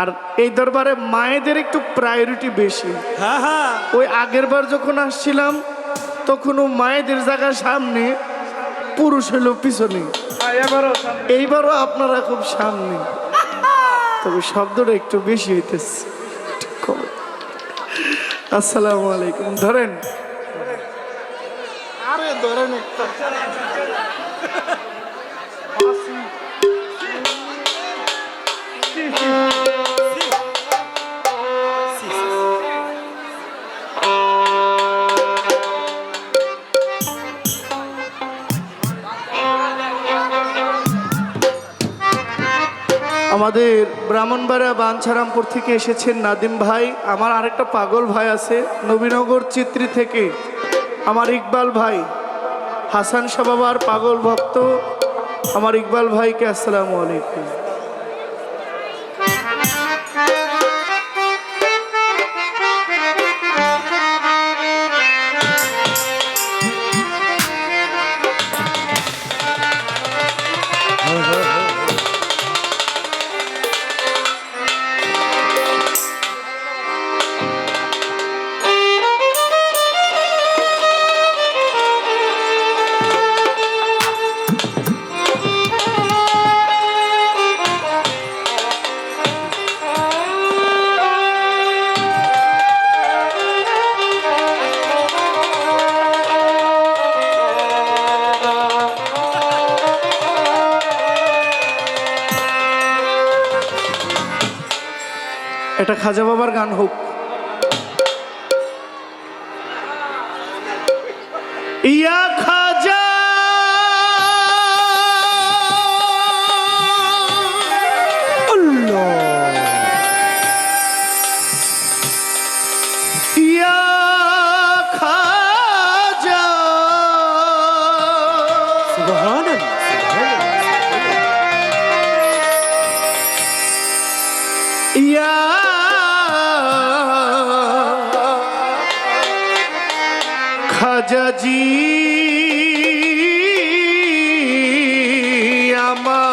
আর এই দরবারে মায়েদের একটু প্রায়োরিটি বেশি। হ্যাঁ হ্যাঁ। ওই আগের বার যখন আসছিলাম তখনও মায়েদের জায়গার সামনে পুরুষ হলো পিছনে। এইবারও আপনারা খুব সামনে। তবে শব্দটা একটু বেশি হইতেছে। আসসালামু আলাইকুম। ধরেন। আরে ধরেন একটা। আমাদের ব্রাহ্মণবাড়া বাঞ্ছারামপুর থেকে এসেছেন নাদিম ভাই। আমার আরেকটা পাগল ভাই আছে, নবীনগর চিত্রি থেকে। আমার ইকবাল ভাই, হাসান সাবাবার পাগল ভক্ত। আমার ইকবাল ভাইকে আসসালামু আলাইকুম। এটা খাজা বাবার গান হোক। ইয়া খাজাজি আমার।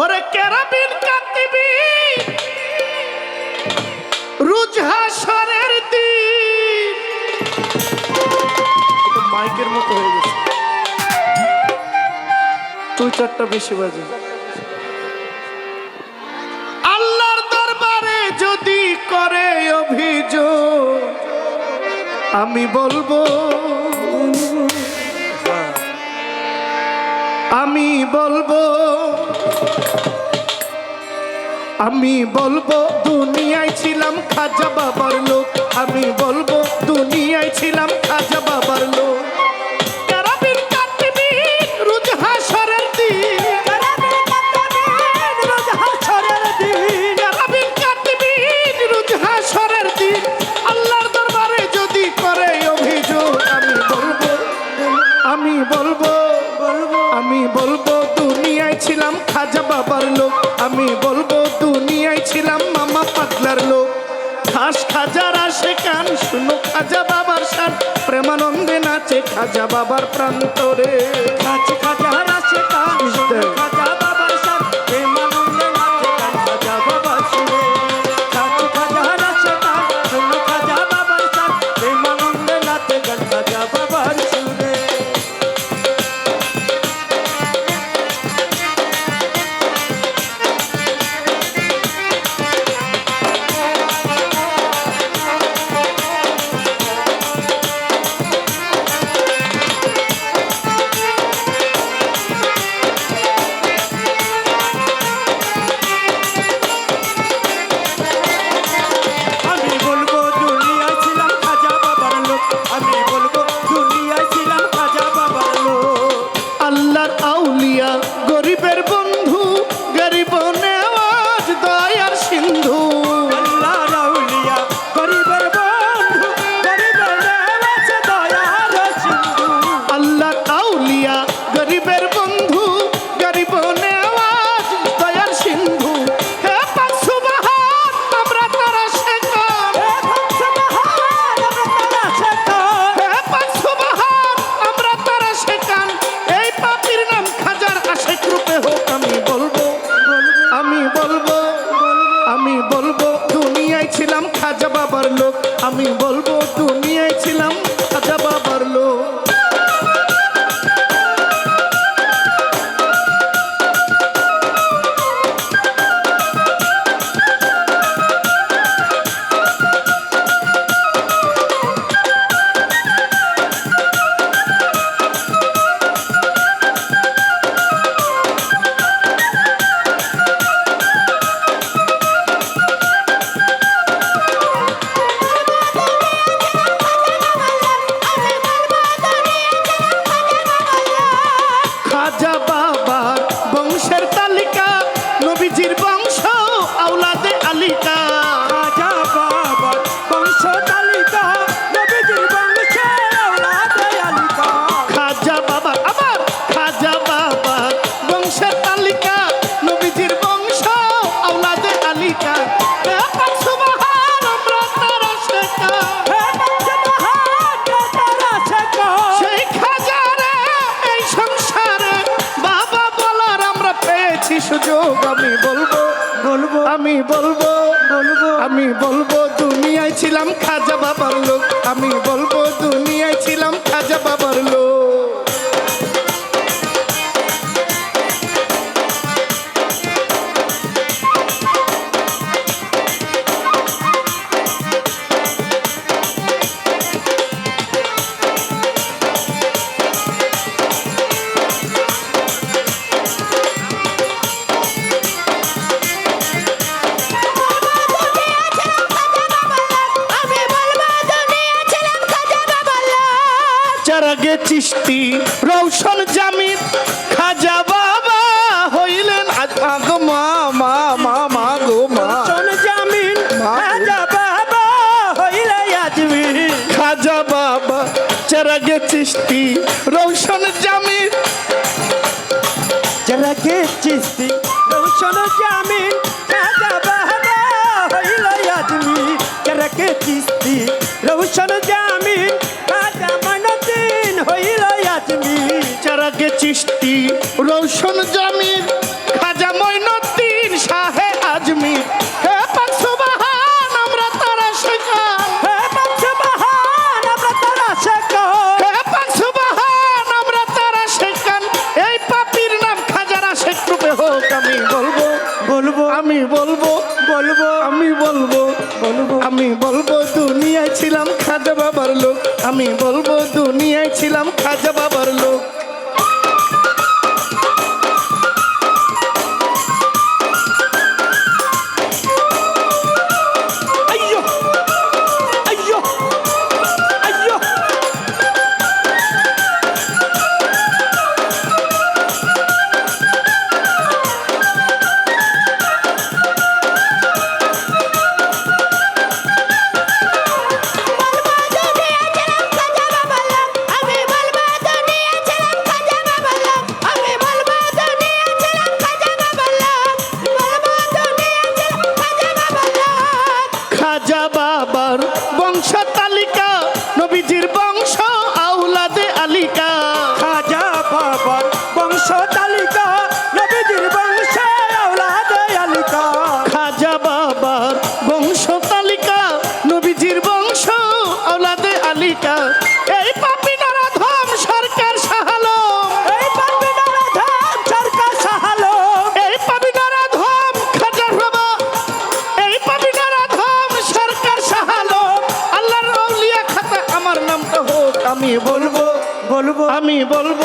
ওরে কেরাবিন কাতিবি রুজহাসরের দিন। মাইকের মতো হয়ে গেছে। তুই চারটা বেশি বাজে। আমি বলব আমি বলব আমি বলব, দুনিয়ায় ছিলাম খাজা বাবার লোক। আমি বলব, দুনিয়ায় ছিলাম খাজা বাবার লোক। লোক আমি বলব দুনিয়ায় ছিলাম মামা পাগলার লোক। ঘাস খাজার আসে কান শুনো খাজা বাবার সান প্রেমানন্দে নাচে খাজা বাবার প্রান্তরে। কাছে খাজার আছে কান শুনে খাজা সুযোগ আমি বলব বলব, আমি বলব বলব, আমি বলব, দুনিয়ায় ছিলাম খাজা বাবার লোক। আমি বলব, দুনিয়ায় ছিলাম খাজা বাবার লোক। চারাগে চিস্তি রৌশন জামিন খাজা বাবা হইলেন আগো মা মা মা মা গো মা। মা। রাজা বাবা হইলে আজমি খাজা বাবা চারাগে চিস্তি রৌশন জামিন কে চিস্তি রৌশন জামিন রাজা বাবা হইলে আজমি যারা কে চিস্তি রৌশন মনদিন হইলে আজমি চারাগে চিস্তি রৌশন জামিন খাজা মইনুদ্দিন শাহে হে পাক আমরা তারা শেখান হে বাচ্চা আমরা তারা শেখো হে পাক আমরা তারা শেখান এই পাপির নাম খাজারা শেখ রূপে হোক আমি বলব। বলব আমি বলব বলব আমি বলব বলব। আমি বলব দুনিয়ায় ছিলাম খাজা বাবার লোক। আমি বলব দুনিয়ায় ছিলাম খাজা বাবার লোক। বলব বলব আমি বলব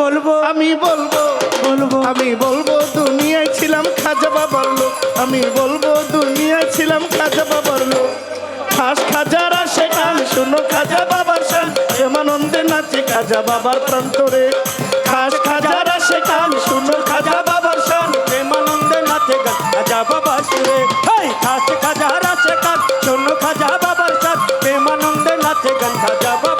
বলব আমি বলব বলব। আমি বলব দুনিয়ায় ছিলাম খাজা বাবার লোক। আমি বলব দুনিয়ায় ছিলাম খাজা বাবার লোক। খাস খাজারা সেখান শুনো খাজা বাবার শান প্রেমানন্দে নাচে খাজা বাবার প্রান্তরে। খাস খাজারা সেখান শুনো খাজা বাবার শান প্রেমানন্দে নাচে খাজা বাবা সুরে। খাস খাজা রাসে কাজ শোনো খাজা বাবার সাথ প্রেমানন্দে নাচে গান খাজা বাবা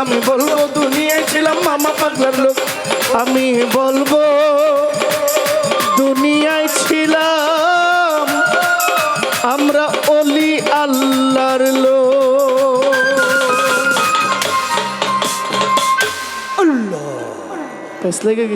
আমি বলব, দুনিয়ায় ছিলাম মামা পাগলার লোক। আমি বলব, দুনিয়ায় ছিলাম আমরা অলি আল্লাহর লোক। আল্লাহ। লেগে